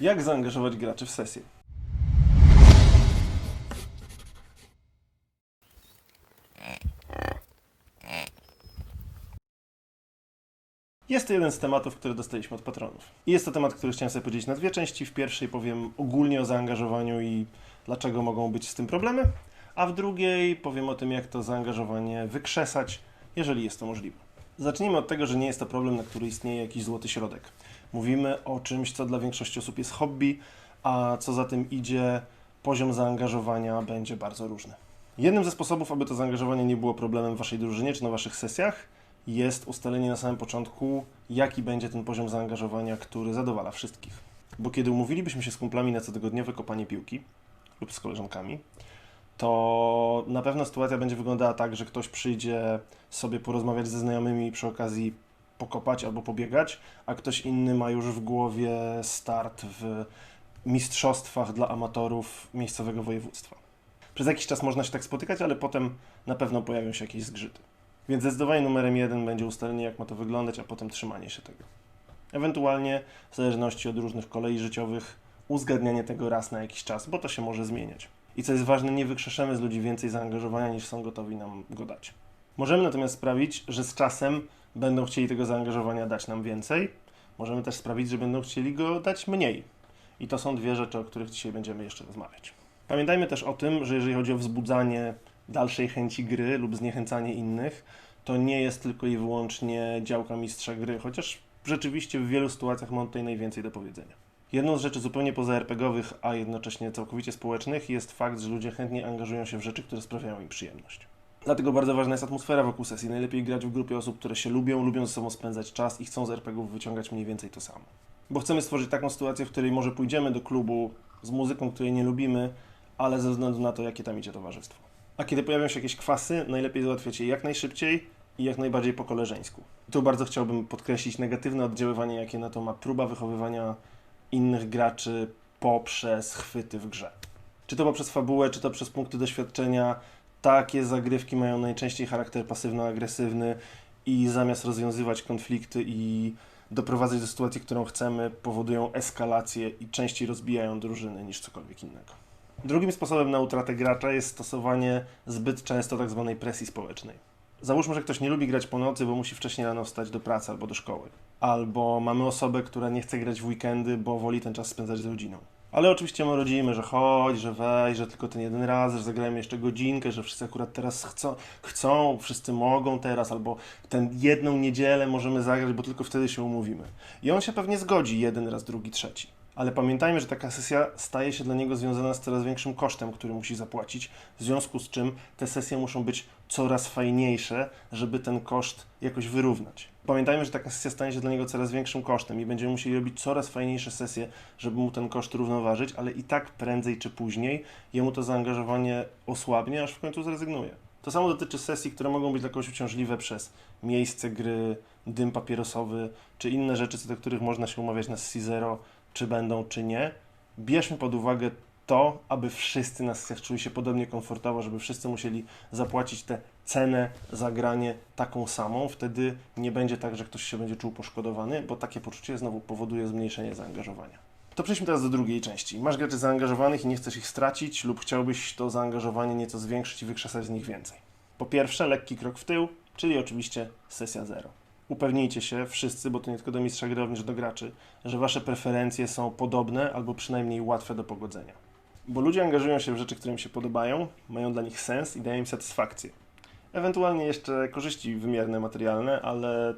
Jak zaangażować graczy w sesję? Jest to jeden z tematów, który dostaliśmy od patronów. I jest to temat, który chciałem sobie podzielić na dwie części. W pierwszej powiem ogólnie o zaangażowaniu i dlaczego mogą być z tym problemy, a w drugiej powiem o tym, jak to zaangażowanie wykrzesać, jeżeli jest to możliwe. Zacznijmy od tego, że nie jest to problem, na który istnieje jakiś złoty środek. Mówimy o czymś, co dla większości osób jest hobby, a co za tym idzie, poziom zaangażowania będzie bardzo różny. Jednym ze sposobów, aby to zaangażowanie nie było problemem w Waszej drużynie czy na Waszych sesjach, jest ustalenie na samym początku, jaki będzie ten poziom zaangażowania, który zadowala wszystkich. Bo kiedy umówilibyśmy się z kumplami na cotygodniowe kopanie piłki lub z koleżankami, to na pewno sytuacja będzie wyglądała tak, że ktoś przyjdzie sobie porozmawiać ze znajomymi i przy okazji pokopać albo pobiegać, a ktoś inny ma już w głowie start w mistrzostwach dla amatorów miejscowego województwa. Przez jakiś czas można się tak spotykać, ale potem na pewno pojawią się jakieś zgrzyty. Więc zdecydowanie numerem jeden będzie ustalenie, jak ma to wyglądać, a potem trzymanie się tego. Ewentualnie, w zależności od różnych kolei życiowych, uzgadnianie tego raz na jakiś czas, bo to się może zmieniać. I co jest ważne, nie wykrzeszemy z ludzi więcej zaangażowania, niż są gotowi nam go dać. Możemy natomiast sprawić, że z czasem będą chcieli tego zaangażowania dać nam więcej. Możemy też sprawić, że będą chcieli go dać mniej. I to są dwie rzeczy, o których dzisiaj będziemy jeszcze rozmawiać. Pamiętajmy też o tym, że jeżeli chodzi o wzbudzanie dalszej chęci gry lub zniechęcanie innych, to nie jest tylko i wyłącznie działka mistrza gry, chociaż rzeczywiście w wielu sytuacjach mam tutaj najwięcej do powiedzenia. Jedną z rzeczy zupełnie pozaRPGowych, a jednocześnie całkowicie społecznych jest fakt, że ludzie chętnie angażują się w rzeczy, które sprawiają im przyjemność. Dlatego bardzo ważna jest atmosfera wokół sesji. Najlepiej grać w grupie osób, które się lubią, lubią ze sobą spędzać czas i chcą z RPGów wyciągać mniej więcej to samo. Bo chcemy stworzyć taką sytuację, w której może pójdziemy do klubu z muzyką, której nie lubimy, ale ze względu na to, jakie tam idzie towarzystwo. A kiedy pojawią się jakieś kwasy, najlepiej załatwiać je jak najszybciej i jak najbardziej po koleżeńsku. Tu bardzo chciałbym podkreślić negatywne oddziaływanie, jakie na to ma próba wychowywania innych graczy poprzez chwyty w grze. Czy to poprzez fabułę, czy to przez punkty doświadczenia, takie zagrywki mają najczęściej charakter pasywno-agresywny i zamiast rozwiązywać konflikty i doprowadzać do sytuacji, którą chcemy, powodują eskalację i częściej rozbijają drużyny niż cokolwiek innego. Drugim sposobem na utratę gracza jest stosowanie zbyt często tak zwanej presji społecznej. Załóżmy, że ktoś nie lubi grać po nocy, bo musi wcześniej rano wstać do pracy albo do szkoły. Albo mamy osobę, która nie chce grać w weekendy, bo woli ten czas spędzać z rodziną. Ale oczywiście my rodzimy, że chodź, że weź, że tylko ten jeden raz, że zagrajmy jeszcze godzinkę, że wszyscy akurat teraz chcą, chcą, wszyscy mogą teraz, albo tę jedną niedzielę możemy zagrać, bo tylko wtedy się umówimy. I on się pewnie zgodzi jeden raz, drugi, trzeci. Ale pamiętajmy, że taka sesja staje się dla niego związana z coraz większym kosztem, który musi zapłacić, w związku z czym te sesje muszą być coraz fajniejsze, żeby ten koszt jakoś wyrównać. Pamiętajmy, że taka sesja stanie się dla niego coraz większym kosztem i będziemy musieli robić coraz fajniejsze sesje, żeby mu ten koszt równoważyć, ale i tak prędzej czy później jemu to zaangażowanie osłabnie, aż w końcu zrezygnuje. To samo dotyczy sesji, które mogą być dla kogoś uciążliwe przez miejsce gry, dym papierosowy, czy inne rzeczy, co do których można się umawiać na sesji zero, czy będą, czy nie. Bierzmy pod uwagę to, aby wszyscy na sesjach czuli się podobnie komfortowo, żeby wszyscy musieli zapłacić tę cenę za granie taką samą. Wtedy nie będzie tak, że ktoś się będzie czuł poszkodowany, bo takie poczucie znowu powoduje zmniejszenie zaangażowania. To przejdźmy teraz do drugiej części. Masz graczy zaangażowanych i nie chcesz ich stracić, lub chciałbyś to zaangażowanie nieco zwiększyć i wykrzesać z nich więcej. Po pierwsze, lekki krok w tył, czyli oczywiście sesja zero. Upewnijcie się wszyscy, bo to nie tylko do mistrza gry, również do graczy, że wasze preferencje są podobne albo przynajmniej łatwe do pogodzenia. Bo ludzie angażują się w rzeczy, które im się podobają, mają dla nich sens i dają im satysfakcję. Ewentualnie jeszcze korzyści wymierne, materialne, ale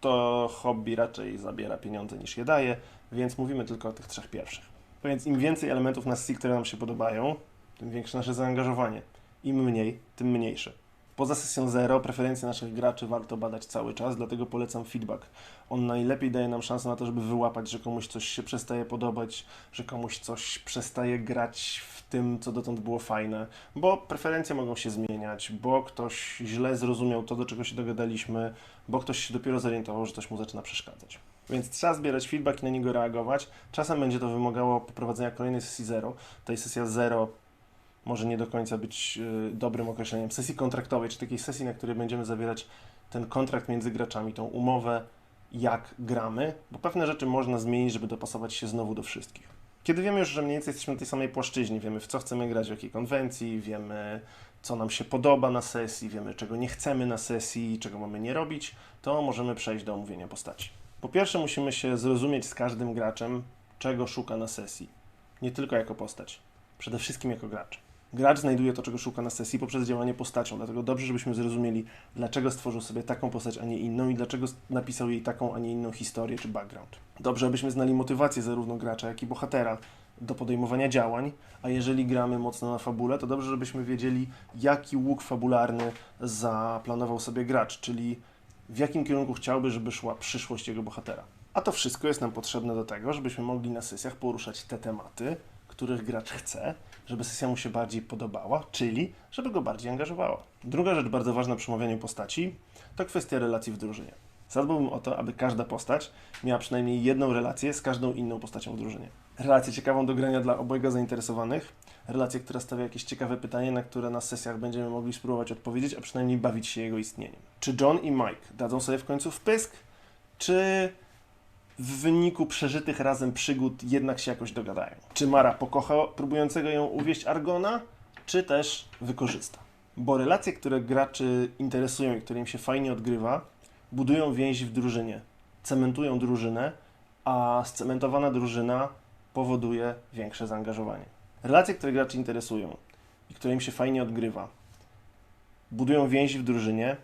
to hobby raczej zabiera pieniądze niż je daje, więc mówimy tylko o tych trzech pierwszych. Więc im więcej elementów na sesji, które nam się podobają, tym większe nasze zaangażowanie. Im mniej, tym mniejsze. Poza sesją zero preferencje naszych graczy warto badać cały czas, dlatego polecam feedback. On najlepiej daje nam szansę na to, żeby wyłapać, że komuś coś się przestaje podobać, że komuś coś przestaje grać w tym, co dotąd było fajne, bo preferencje mogą się zmieniać, bo ktoś źle zrozumiał to, do czego się dogadaliśmy, bo ktoś się dopiero zorientował, że coś mu zaczyna przeszkadzać. Więc trzeba zbierać feedback i na niego reagować. Czasem będzie to wymagało poprowadzenia kolejnej sesji zero. Tej sesja zero może nie do końca być y, dobrym określeniem sesji kontraktowej, czy takiej sesji, na której będziemy zawierać ten kontrakt między graczami, tą umowę, jak gramy, bo pewne rzeczy można zmienić, żeby dopasować się znowu do wszystkich. Kiedy wiemy już, że mniej więcej jesteśmy na tej samej płaszczyźnie, wiemy w co chcemy grać, w jakiej konwencji, wiemy co nam się podoba na sesji, wiemy czego nie chcemy na sesji, czego mamy nie robić, to możemy przejść do omówienia postaci. Po pierwsze musimy się zrozumieć z każdym graczem, czego szuka na sesji. Nie tylko jako postać, przede wszystkim jako gracz. Gracz znajduje to, czego szuka na sesji poprzez działanie postacią, dlatego dobrze, żebyśmy zrozumieli, dlaczego stworzył sobie taką postać, a nie inną i dlaczego napisał jej taką, a nie inną historię czy background. Dobrze, abyśmy znali motywację zarówno gracza, jak i bohatera do podejmowania działań, a jeżeli gramy mocno na fabule, to dobrze, żebyśmy wiedzieli, jaki łuk fabularny zaplanował sobie gracz, czyli w jakim kierunku chciałby, żeby szła przyszłość jego bohatera. A to wszystko jest nam potrzebne do tego, żebyśmy mogli na sesjach poruszać te tematy, których gracz chce, żeby sesja mu się bardziej podobała, czyli żeby go bardziej angażowała. Druga rzecz bardzo ważna przy omawianiu postaci to kwestia relacji w drużynie. Zadbałbym o to, aby każda postać miała przynajmniej jedną relację z każdą inną postacią w drużynie. Relację ciekawą do grania dla obojga zainteresowanych, relację, która stawia jakieś ciekawe pytanie, na które na sesjach będziemy mogli spróbować odpowiedzieć, a przynajmniej bawić się jego istnieniem. Czy John i Mike dadzą sobie w końcu wpysk, czy w wyniku przeżytych razem przygód jednak się jakoś dogadają? Czy Mara pokocha próbującego ją uwieść Argona, czy też wykorzysta? Bo relacje, które graczy interesują i które im się fajnie odgrywa, budują więzi w drużynie, cementują drużynę, a scementowana drużyna powoduje większe zaangażowanie. Relacje, które graczy interesują i które im się fajnie odgrywa, budują więzi w drużynie,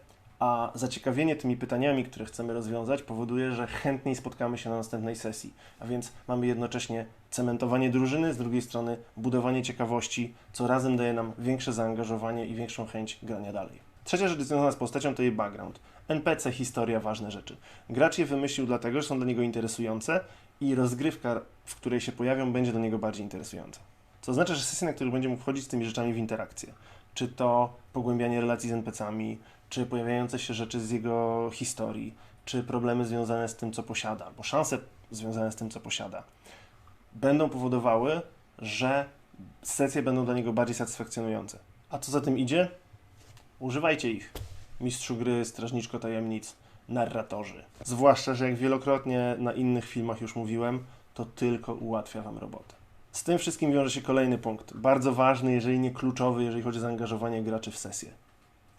a zaciekawienie tymi pytaniami, które chcemy rozwiązać, powoduje, że chętniej spotkamy się na następnej sesji. A więc mamy jednocześnie cementowanie drużyny, z drugiej strony budowanie ciekawości, co razem daje nam większe zaangażowanie i większą chęć grania dalej. Trzecia rzecz związana z postacią to jej background. NPC, historia, ważne rzeczy. Gracz je wymyślił dlatego, że są dla niego interesujące i rozgrywka, w której się pojawią, będzie dla niego bardziej interesująca. Co oznacza, że sesje, na których będzie mógł wchodzić z tymi rzeczami w interakcję. Czy to pogłębianie relacji z NPC-ami, czy pojawiające się rzeczy z jego historii, czy problemy związane z tym, co posiada, bo szanse związane z tym, co posiada, będą powodowały, że sesje będą dla niego bardziej satysfakcjonujące. A co za tym idzie? Używajcie ich. Mistrzu gry, strażniczko tajemnic, narratorzy. Zwłaszcza, że jak wielokrotnie na innych filmach już mówiłem, to tylko ułatwia Wam robotę. Z tym wszystkim wiąże się kolejny punkt, bardzo ważny, jeżeli nie kluczowy, jeżeli chodzi o zaangażowanie graczy w sesję.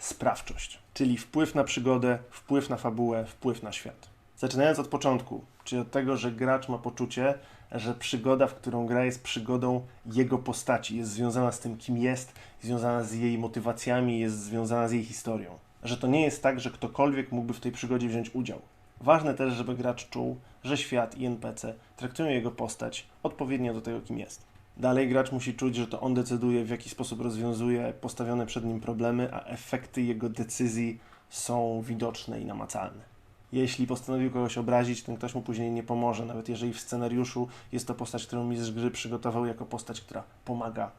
Sprawczość, czyli wpływ na przygodę, wpływ na fabułę, wpływ na świat. Zaczynając od początku, czyli od tego, że gracz ma poczucie, że przygoda, w którą gra, jest przygodą jego postaci, jest związana z tym, kim jest, związana z jej motywacjami, jest związana z jej historią. Że to nie jest tak, że ktokolwiek mógłby w tej przygodzie wziąć udział. Ważne też, żeby gracz czuł, że świat i NPC traktują jego postać odpowiednio do tego, kim jest. Dalej gracz musi czuć, że to on decyduje, w jaki sposób rozwiązuje postawione przed nim problemy, a efekty jego decyzji są widoczne i namacalne. Jeśli postanowił kogoś obrazić, ten ktoś mu później nie pomoże, nawet jeżeli w scenariuszu jest to postać, którą mistrz gry przygotował jako postać, która pomaga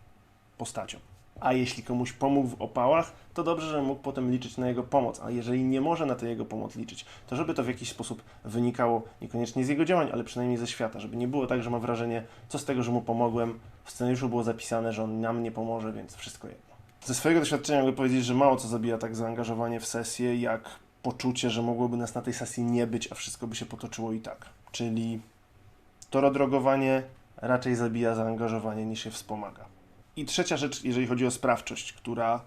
postaciom. A jeśli komuś pomógł w opałach, to dobrze, że mógł potem liczyć na jego pomoc. A jeżeli nie może na tę jego pomoc liczyć, to żeby to w jakiś sposób wynikało niekoniecznie z jego działań, ale przynajmniej ze świata. Żeby nie było tak, że ma wrażenie, co z tego, że mu pomogłem. W scenariuszu było zapisane, że on nam nie pomoże, więc wszystko jedno. Ze swojego doświadczenia mogę powiedzieć, że mało co zabija tak zaangażowanie w sesję, jak poczucie, że mogłoby nas na tej sesji nie być, a wszystko by się potoczyło i tak. Czyli to rodrogowanie raczej zabija zaangażowanie niż je wspomaga. I trzecia rzecz, jeżeli chodzi o sprawczość, która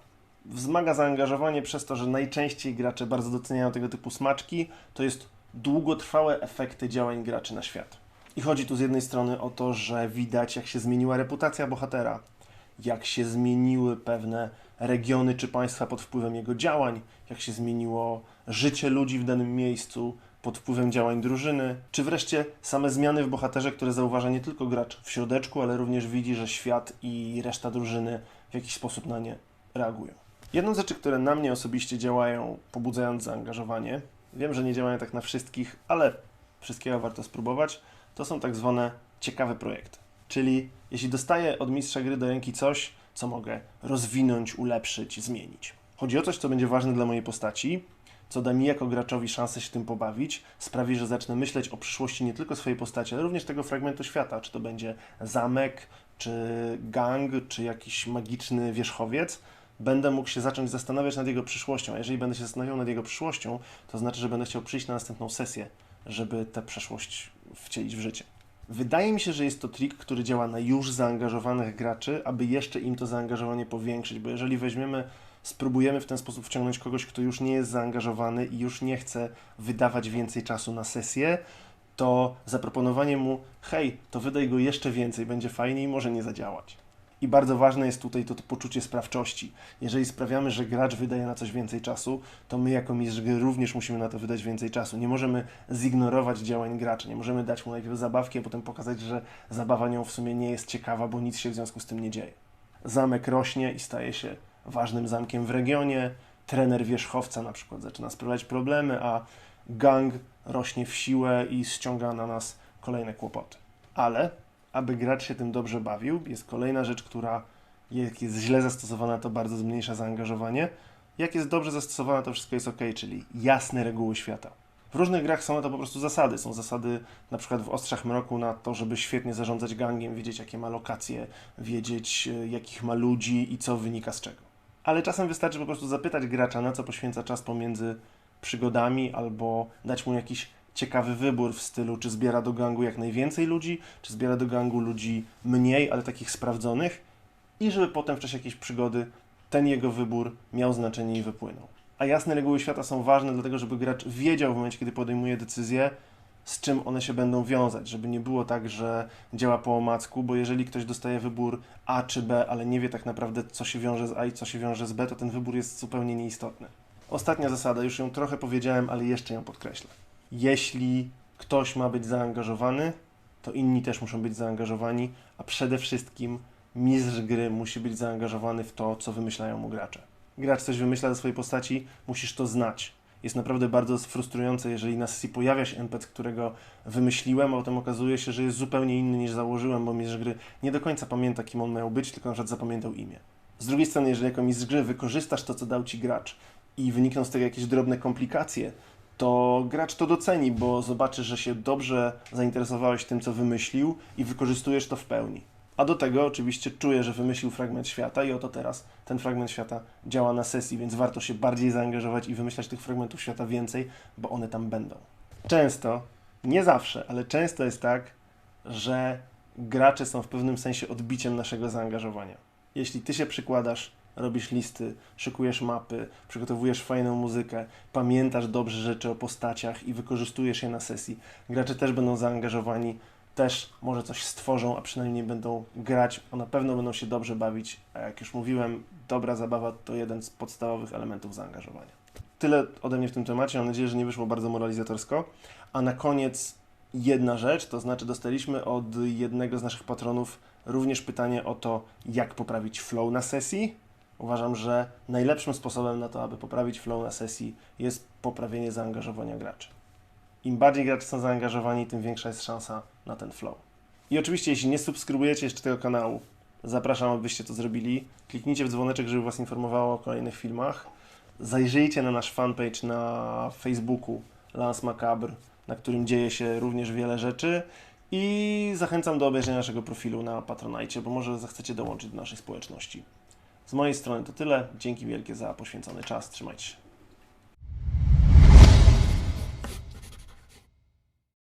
wzmaga zaangażowanie przez to, że najczęściej gracze bardzo doceniają tego typu smaczki, to jest długotrwałe efekty działań graczy na świat. I chodzi tu z jednej strony o to, że widać, jak się zmieniła reputacja bohatera, jak się zmieniły pewne regiony czy państwa pod wpływem jego działań, jak się zmieniło życie ludzi w danym miejscu pod wpływem działań drużyny, czy wreszcie same zmiany w bohaterze, które zauważa nie tylko gracz w środeczku, ale również widzi, że świat i reszta drużyny w jakiś sposób na nie reagują. Jedną z rzeczy, które na mnie osobiście działają, pobudzając zaangażowanie, wiem, że nie działają tak na wszystkich, ale wszystkiego warto spróbować, to są tak zwane ciekawe projekty. Czyli jeśli dostaję od mistrza gry do ręki coś, co mogę rozwinąć, ulepszyć, zmienić. Chodzi o coś, co będzie ważne dla mojej postaci, co da mi jako graczowi szansę się tym pobawić, sprawi, że zacznę myśleć o przyszłości nie tylko swojej postaci, ale również tego fragmentu świata, czy to będzie zamek, czy gang, czy jakiś magiczny wierzchowiec, będę mógł się zacząć zastanawiać nad jego przyszłością. A jeżeli będę się zastanawiał nad jego przyszłością, to znaczy, że będę chciał przyjść na następną sesję, żeby tę przeszłość wcielić w życie. Wydaje mi się, że jest to trik, który działa na już zaangażowanych graczy, aby jeszcze im to zaangażowanie powiększyć, bo jeżeli weźmiemy, spróbujemy w ten sposób wciągnąć kogoś, kto już nie jest zaangażowany i już nie chce wydawać więcej czasu na sesję, to zaproponowanie mu, hej, to wydaj go jeszcze więcej, będzie fajniej, może nie zadziałać. I bardzo ważne jest tutaj to, to poczucie sprawczości. Jeżeli sprawiamy, że gracz wydaje na coś więcej czasu, to my jako mistrz gry również musimy na to wydać więcej czasu. Nie możemy zignorować działań gracza, nie możemy dać mu najpierw zabawki, a potem pokazać, że zabawa nią w sumie nie jest ciekawa, bo nic się w związku z tym nie dzieje. Zamek rośnie i staje się ważnym zamkiem w regionie, trener wierzchowca na przykład zaczyna sprawiać problemy, a gang rośnie w siłę i ściąga na nas kolejne kłopoty. Ale aby gracz się tym dobrze bawił, jest kolejna rzecz, która jak jest źle zastosowana, to bardzo zmniejsza zaangażowanie. Jak jest dobrze zastosowana, to wszystko jest ok, czyli jasne reguły świata. W różnych grach są to po prostu zasady. Są zasady na przykład w Ostrzach Mroku na to, żeby świetnie zarządzać gangiem, wiedzieć jakie ma lokacje, wiedzieć e, jakich ma ludzi i co wynika z czego. Ale czasem wystarczy po prostu zapytać gracza, na co poświęca czas pomiędzy przygodami, albo dać mu jakiś ciekawy wybór w stylu, czy zbiera do gangu jak najwięcej ludzi, czy zbiera do gangu ludzi mniej, ale takich sprawdzonych, i żeby potem w czasie jakiejś przygody ten jego wybór miał znaczenie i wypłynął. A jasne reguły świata są ważne, dlatego żeby gracz wiedział w momencie, kiedy podejmuje decyzję, z czym one się będą wiązać, żeby nie było tak, że działa po omacku, bo jeżeli ktoś dostaje wybór A czy B, ale nie wie tak naprawdę, co się wiąże z A i co się wiąże z B, to ten wybór jest zupełnie nieistotny. Ostatnia zasada, już ją trochę powiedziałem, ale jeszcze ją podkreślę. Jeśli ktoś ma być zaangażowany, to inni też muszą być zaangażowani, a przede wszystkim mistrz gry musi być zaangażowany w to, co wymyślają mu gracze. Gracz coś wymyśla ze swojej postaci, musisz to znać. Jest naprawdę bardzo frustrujące, jeżeli na sesji pojawia się NPC, którego wymyśliłem, a potem okazuje się, że jest zupełnie inny niż założyłem, bo mistrz gry nie do końca pamięta, kim on miał być, tylko na przykład zapamiętał imię. Z drugiej strony, jeżeli jako mistrz gry wykorzystasz to, co dał ci gracz i wynikną z tego jakieś drobne komplikacje, to gracz to doceni, bo zobaczy, że się dobrze zainteresowałeś tym, co wymyślił i wykorzystujesz to w pełni. A do tego oczywiście czuję, że wymyślił fragment świata i oto teraz ten fragment świata działa na sesji, więc warto się bardziej zaangażować i wymyślać tych fragmentów świata więcej, bo one tam będą. Często, nie zawsze, ale często jest tak, że gracze są w pewnym sensie odbiciem naszego zaangażowania. Jeśli ty się przykładasz, robisz listy, szykujesz mapy, przygotowujesz fajną muzykę, pamiętasz dobrze rzeczy o postaciach i wykorzystujesz je na sesji, gracze też będą zaangażowani, też może coś stworzą, a przynajmniej będą grać, a na pewno będą się dobrze bawić, a jak już mówiłem, dobra zabawa to jeden z podstawowych elementów zaangażowania. Tyle ode mnie w tym temacie, mam nadzieję, że nie wyszło bardzo moralizatorsko, a na koniec jedna rzecz, to znaczy dostaliśmy od jednego z naszych patronów również pytanie o to, jak poprawić flow na sesji. Uważam, że najlepszym sposobem na to, aby poprawić flow na sesji jest poprawienie zaangażowania graczy. Im bardziej gracze są zaangażowani, tym większa jest szansa na ten flow. I oczywiście, jeśli nie subskrybujecie jeszcze tego kanału, zapraszam, abyście to zrobili. Kliknijcie w dzwoneczek, żeby Was informowało o kolejnych filmach. Zajrzyjcie na nasz fanpage na Facebooku Lance Macabre, na którym dzieje się również wiele rzeczy. I zachęcam do obejrzenia naszego profilu na Patronite, bo może zechcecie dołączyć do naszej społeczności. Z mojej strony to tyle. Dzięki wielkie za poświęcony czas. Trzymajcie się.